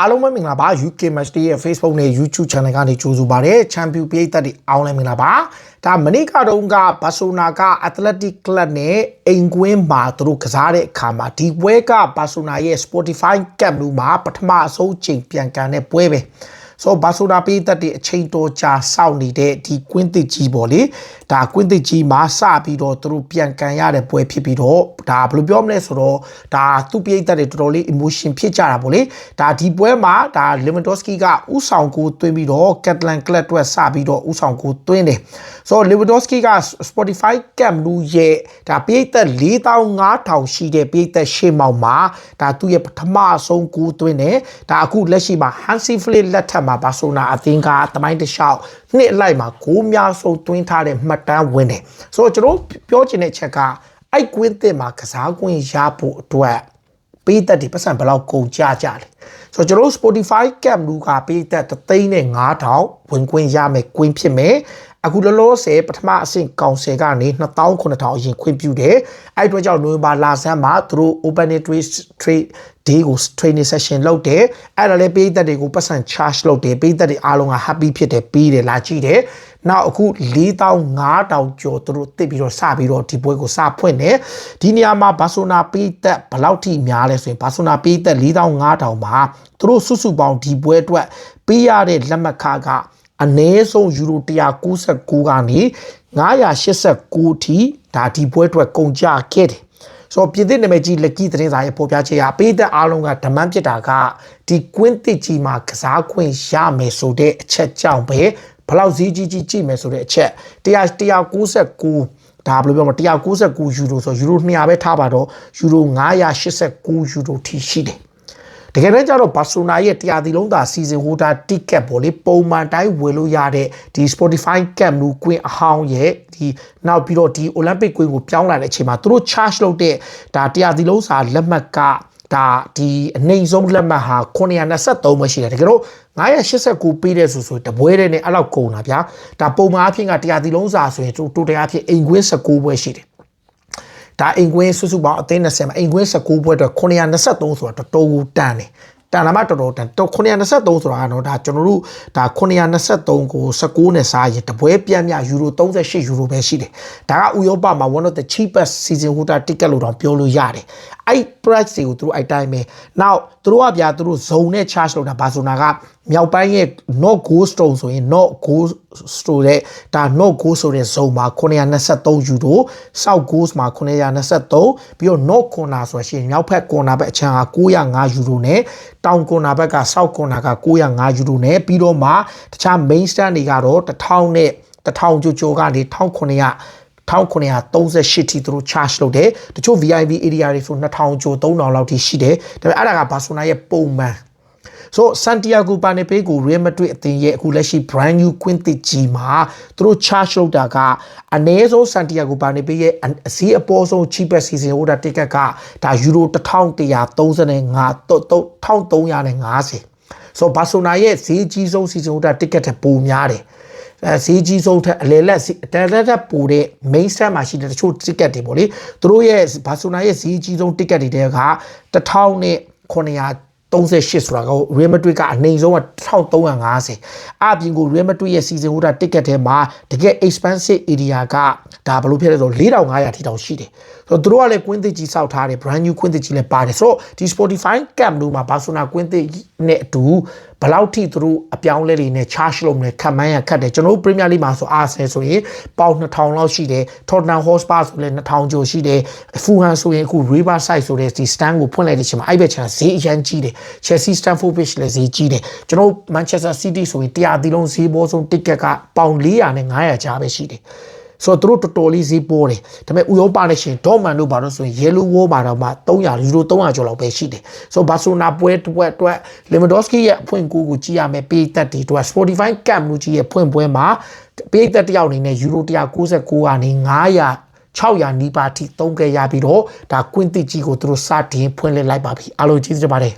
အားလုံးပဲမင်္ဂလာပါ UK Match Day ရဲ့ Facebook နဲ့ YouTube Channel ကနေကြိုဆိုပါရစေ။ Champion ပြည်သက်တွေအားလုံးမင်္ဂလာပါ။ဒါမနေ့ကတော့ကဘာဆိုနာက Athletic Club နဲ့အိမ်ကွင်းမှာသူတို့ကစားတဲ့အခါမှာဒီပွဲကဘာဆိုနာရဲ့ Spotify Camp လို့မှာပထမအဆုံးချိန်ပြန်ကန်တဲ့ပွဲပဲ။ ဆိုဘာဆိုနာပြည်သက်တွေအချိန်တော်ကြာစောင့်နေတဲ့ဒီကွင်းသစ်ကြီးပေါ့လေဒါကွင်းသစ်ကြီးမှာစပြီးတော့သူတို့ပြန်ကန်ရတဲ့ပွဲဖြစ်ပြီးတော့ဒါဘယ်လိုပြောမလဲဆိုတော့ဒါသူ့ပြည်သက်တွေတော်တော်လေး emotion ဖြစ်ကြတာပေါ့လေဒါဒီပွဲမှာဒါ Lewandowski ကဥဆောင်ကိုသွင်းပြီးတော့ Catalan Club အတွက်စပြီးတော့ဥဆောင်ကိုသွင်းတယ်ဆိုတော့ Lewandowski က Spotify Camp လူရဲ့ဒါပြည်သက်4500ရှိတဲ့ပြည်သက်ရှေ့မောက်မှာဒါသူ့ရဲ့ပထမဆုံးကိုသွင်းတယ်ဒါအခုလက်ရှိမှာ Hansi Flick လက်ထက်မှာဘာဆိုနာအသင်းကတမိုင်းတလျှောက်နှစ်အလိုက်မှာဂိုးများဆုံးသွင်းထားတဲ့မှတ်တမ်းဝင်တယ်ဆိုတော့ကျွန်တော်ပြောချင်တဲ့ချက်ကအိုက်ကွင်းတစ်မှာကစားကွင်းရဖို့အတွက်ပေးသက်ဒီပတ်စံဘယ်လောက်ကုန်ကြကြလဲဆိုတော့ကျွန်တော် Spotify Camp လူကပေးသက်3သိန်းနဲ့9000ဝင်ခွင့်ရမယ်ကွင်းဖြစ်မယ်အခုလောလောဆယ်ပထမအဆင့်ကောင်ဆယ်ကနေ29000အရင်ခွင့်ပြုတယ်အဲ့အတွက်ကြောင့်နိုဝင်ဘာလဆန်းမှာသူတို့ open trade trade day ကို training session လုပ်တယ်အဲ့ဒါလည်းပေးသက်တွေကိုပတ်စံ charge လုပ်တယ်ပေးသက်တွေအားလုံးက happy ဖြစ်တယ်ပြီးတယ်လာကြည့်တယ်နောက်အခု4500ကျော်သူတို့တစ်ပြီးတော့စပြီးတော့ဒီပွဲကိုစဖွင့်တယ်ဒီနေရာမှာဘာဆိုနာပေးသက်ဘယ်လောက်ထိများလဲဆိုရင်ဘာဆိုနာပေးသက်4500မှာသူတို့စုစုပေါင်းဒီပွဲအတွက်ပေးရတဲ့လက်မှတ်ခက အနည်းဆုံးယူရို199ကနေ989ထိဒါဒီပွဲအတွက်ကုန်ကြခဲ့တယ်ဆိုတော့ပြည်သစ်နာမည်ကြီးလက်ကြီးသတင်းစာရဲ့ပေါ်ပြချက်အပေးသက်အားလုံးကဓမန်းဖြစ်တာကဒီကွင်းတစ်ကြီးမှာကစားခွင့်ရမယ်ဆိုတဲ့အချက်ကြောင့်ပဲဘလောက်ဈေးကြီးကြီးကြည့်မယ်ဆိုတဲ့အချက်100 199ဒါဘယ်လိုပြောမလဲ199ယူရိုဆိုယူရို200ပဲထားပါတော့ယူရို989ယူရိုထိရှိတယ် တကယ်တမ်းကျတော့ဘာဆိုနာရဲ့တရားဒီလုံးသာစီစဉ်ဟိုတာတစ်ကက်ပေါ့လေပုံမှန်တိုင်းဝယ်လို့ရတဲ့ဒီ Spotify Camp လူကွင်းအဟောင်းရဲ့ဒီနောက်ပြီးတော့ဒီ Olympic ကွင်းကိုပြောင်းလာတဲ့အချိန်မှာသူတို့ charge လုပ်တဲ့ဒါတရားဒီလုံးစာလက်မှတ်ကဒါဒီအနှိမ်ဆုံးလက်မှတ်ဟာ923ပဲရှိတယ်တကယ်တော့989ပေးတဲ့ဆိုဆိုတပွဲတည်းနဲ့အဲ့လောက်ကုန်တာဗျာဒါပုံမှန်အဖြစ်ကတရားဒီလုံးစာဆိုရင်တိုးတရားအဖြစ်အိမ်ကွင်း19ပွဲရှိတယ် ဒါအိမ်ကွင်းစုစုပေါင်းအသိန်း20မှာအိမ်ကွင်း19ပွဲအတွက်923ဆိုတာတော်တော်ကိုတန်တယ်တန်လာမှတော်တော်တန်တော့923ဆိုတာကတော့ဒါကျွန်တော်တို့ဒါ923ကို19နဲ့စားရင်တပွဲပြန့်မြယူရို38ယူရိုပဲရှိတယ်ဒါကဥရောပမှာ one of the cheapest season holder ticket လို့တော့ပြောလို့ရတယ် အဲ့ price တွေကိုသူတို့အဲ့တိုင်းပဲ now သူတို့ကဗျာသူတို့ဇုံနဲ့ charge လုပ်တာဘာဆိုနာကမြောက်ပိုင်းရဲ့ not go stone ဆိုရင် not go stone တဲ့ဒါ not go ဆိုတဲ့ဇုံမှာ923ယူရို south goals မှာ923ပြီးတော့ not corner ဆိုရှင်မြောက်ဖက် corner ဘက်အချမ်းက905ယူရိုနဲ့တောင် corner ဘက်က south corner က905ယူရိုနဲ့ပြီးတော့မှတခြား main stand တွေကတော့1000နဲ့1000ကျော်ကျော်ကနေ1900 1938ထိသူတို့ charge လုပ်တယ်တချို့ VIP area တွေဆို2000ကျော်3000လောက်ထိရှိတယ်ဒါပေမဲ့အဲ့ဒါကဘာဆိုနာရဲ့ပုံမှန်ဆိုဆန်တီယာဂိုပါနေပေးကို Real Madrid အသင်းရဲ့အခုလက်ရှိ brand new ကွင်းတစ်ကြီးမှာသူတို့ charge လုပ်တာကအနည်းဆုံးဆန်တီယာဂိုပါနေပေးရဲ့အစည်းအပေါ်ဆုံး cheapest season holder ticket ကဒါယူရို1135 1350ဆိုဘာဆိုနာရဲ့ဈေးကြီးဆုံး season holder ticket ထက်ပိုများတယ်အဲ ဈေးကြီးဆုံးထက်အလေလက်တရက်တက်ပိုတဲ့ main stand မှာရှိတဲ့တချို့ ticket တွေပေါ့လေသူတို့ရဲ့ဘာဆိုနာရဲ့ဈေးကြီးဆုံး ticket တွေတဲက1000နဲ့900 38ဆိုတာက Real Madrid ကအနှိမ်ဆုံးက1350အပြင်ကို Real Madrid ရဲ့ season holder ticket ထဲမှာတကယ် expensive area ကဒါဘယ်လိုဖြစ်လဲဆို4500ထိတောင်ရှိတယ်ဆိုတော့သူတို့ကလည်းကွင်းသစ်ကြီးစောက်ထားတယ် brand new ကွင်းသစ်ကြီးလည်းပါတယ်ဆိုတော့ဒီ Spotify Camp တို့မှာ Barcelona ကွင်းသစ်နဲ့အတူဘယ်လောက်ထိသူတို့အပြောင်းလဲတွေနဲ့ charge လုပ်မလဲခံမှန်းရခတ်တယ်ကျွန်တော်တို့ Premier League မှာဆို Arsenal ဆိုရင်ပေါင်2000လောက်ရှိတယ် Tottenham Hotspur ဆိုလည်း2000ကျော်ရှိတယ် Fulham ဆိုရင်အခု Riverside ဆိုတဲ့ဒီ stand ကိုဖွင့်လိုက်တဲ့အချိန်မှာအဲ့ဘက်ချန်ဈေးအရန်ကြီးတယ် Chelsea Stamford Bridge လည်းဈေးကြီးတယ်ကျွန်တော် Manchester City ဆိုရင်တရားသီလုံးဈေးပေါ်ဆုံး ticket ကပေါင်400နဲ့900ကြားပဲရှိတယ်ဆိုတော့သူတို့တော်တော်လေးဈေးပေါ်တယ်ဒါပေမဲ့ဥရောပနဲ့ရှင်ဒေါ်မန်တို့ဘာလို့ဆိုရင် yellow wall မှာတော့မှ300ယူရို300ကျော်လောက်ပဲရှိတယ်ဆိုတော့ဘာဆိုနာပွဲတစ်ပွဲအတွက် Lewandowski ရဲ့အဖွင့်ကိုကိုကြည့်ရမယ်ပေးသက်တွေအတွက် Spotify Camp လူကြီးရဲ့ဖွင့်ပွဲမှာပေးသက်တယောက်အနေနဲ့ယူရို199ကနေ900 600နီးပါးထိသုံးခဲ့ရပြီးတော့ဒါကွင်းတစ်ကြီးကိုသူတို့စတင်ဖွင့်လှစ်လိုက်ပါပြီအားလုံးကျေးဇူးတင်ပါတယ်